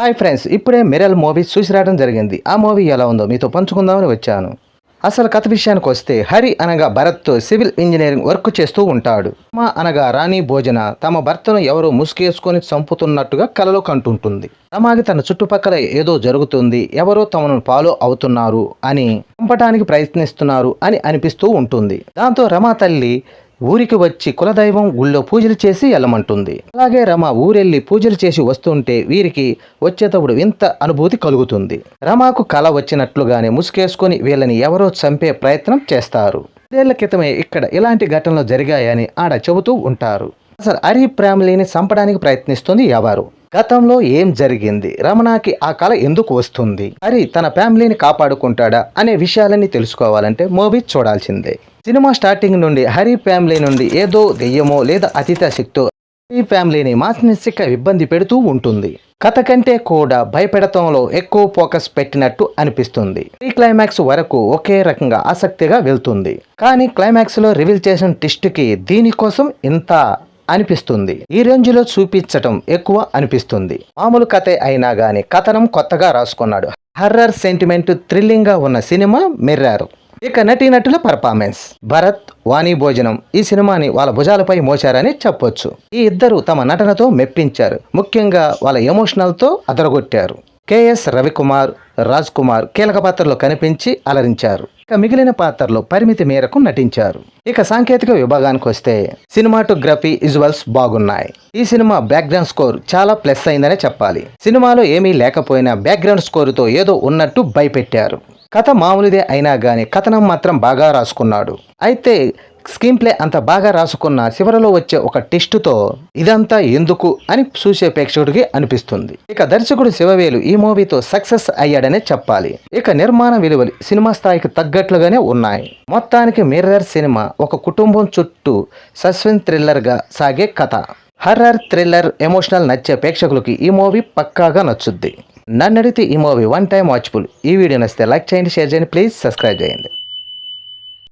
Hi friends ఇప్పుడే మిరల్ movie చూసి రావడం జరిగింది. ఆ మూవీ ఎలా ఉందో మీతో పంచుకుందామని వచ్చాను. అసలు కథ విషయానికి వస్తే హరి అనగా భరత్ సివిల్ ఇంజనీరింగ్ వర్క్ చేస్తూ ఉంటాడు. మా అనగా రాణి భోజన తమ భర్తను ఎవరో ముసుగేసుకొని చంపుతున్నట్టుగా కలలో కంటుంటుంది. రమాకి తన చుట్టుపక్కల ఏదో జరుగుతుంది ఎవరో తమను ఫాలో అవుతున్నారు అని చంపటానికి ప్రయత్నిస్తున్నారు అని అనిపిస్తూ ఉంటుంది. దాంతో రమా తల్లి ఊరికి వచ్చి కులదైవం గుళ్ళో పూజలు చేసి వెళ్ళమంటుంది అలాగే రమ ఊరెళ్ళి పూజలు చేసి వస్తుంటే వీరికి వచ్చేటప్పుడు వింత అనుభూతి కలుగుతుంది. రమాకు కళ వచ్చినట్లుగానే ముసుకేసుకొని వీళ్ళని ఎవరో చంపే ప్రయత్నం చేస్తారు. ఐదేళ్ళ క్రితమే ఇక్కడ ఇలాంటి ఘటనలు జరిగాయని ఆడ చెబుతూ ఉంటారు. అసలు హరి ఫ్యామిలీని చంపడానికి ప్రయత్నిస్తుంది ఎవరు? గతంలో ఏం జరిగింది? రమణకి ఆ కళ ఎందుకు వస్తుంది? హరి తన ఫ్యామిలీని కాపాడుకుంటాడా? అనే విషయాలని తెలుసుకోవాలంటే మూవీ చూడాల్సిందే. సినిమా స్టార్టింగ్ నుండి హరి ఫ్యామిలీ నుండి ఏదో దెయ్యమో లేదా అతిథ శక్తో హరి ఫ్యామిలీని మానసిక ఇబ్బంది పెడుతూ ఉంటుంది. కథ కంటే కూడా భయపెడతంలో ఎక్కువ ఫోకస్ పెట్టినట్టు అనిపిస్తుంది. ఈ క్లైమాక్స్ వరకు ఒకే రకంగా ఆసక్తిగా వెళ్తుంది. కానీ క్లైమాక్స్లో రివీల్ చేసిన టెస్ట్కి దీనికోసం ఇంత అనిపిస్తుంది. ఈ రేంజ్లో చూపించటం ఎక్కువ అనిపిస్తుంది. మామూలు కథే అయినా గాని కథనం కొత్తగా రాసుకున్నాడు. హర్రర్ సెంటిమెంట్ థ్రిల్లింగ్గా ఉన్న సినిమా మెర్రారు. ఇక నటీనటుల పర్ఫార్మెన్స్. భరత్ వాణి భోజనం. ఈ సినిమాని వాళ్ళ భుజాలపై మోశారని చెప్పొచ్చు. ఈ ఇద్దరు తమ నటనతో మెప్పించారు. ముఖ్యంగా వాళ్ళ ఎమోషనల్తో అదరగొట్టారు. కెఎస్ రవికుమార్ రాజ్ కుమార్ కీలక పాత్రలో కనిపించి అలరించారు. ఇక మిగిలిన పాత్రలో పరిమితి మేరకు నటించారు. ఇక సాంకేతిక విభాగానికి వస్తే సినిమాటోగ్రఫీ విజువల్స్ బాగున్నాయి. ఈ సినిమా బ్యాక్గ్రౌండ్ స్కోర్ చాలా ప్లస్ అయిందనే చెప్పాలి. సినిమాలో ఏమీ లేకపోయినా బ్యాక్గ్రౌండ్ స్కోరుతో ఏదో ఉన్నట్టు భయపెట్టారు. కథ మామూలుదే అయినా కానీ కథనం మాత్రం బాగా రాసుకున్నాడు. అయితే స్క్రీన్ ప్లే అంత బాగా రాసుకున్న చివరలో వచ్చే ఒక టెస్టుతో ఇదంతా ఎందుకు అని చూసే ప్రేక్షకుడికి అనిపిస్తుంది. ఇక దర్శకుడు శివవేలు ఈ మూవీతో సక్సెస్ అయ్యాడనే చెప్పాలి. ఇక నిర్మాణ విలువలు సినిమా స్థాయికి తగ్గట్లుగానే ఉన్నాయి. మొత్తానికి మిర్రర్ సినిమా ఒక కుటుంబం చుట్టూ సస్పెన్స్ థ్రిల్లర్గా సాగే కథ. హర్రర్ థ్రిల్లర్ ఎమోషనల్ నచ్చే ప్రేక్షకులకి ఈ మూవీ పక్కాగా నచ్చుద్ది. నన్ను అడిగితే ఈ మూవీ వన్ టైం వాచ్ఫుల్. ఈ వీడియో నచ్చితే లైక్ చేయండి షేర్ చేయండి ప్లీజ్ సబ్స్క్రైబ్ చేయండి.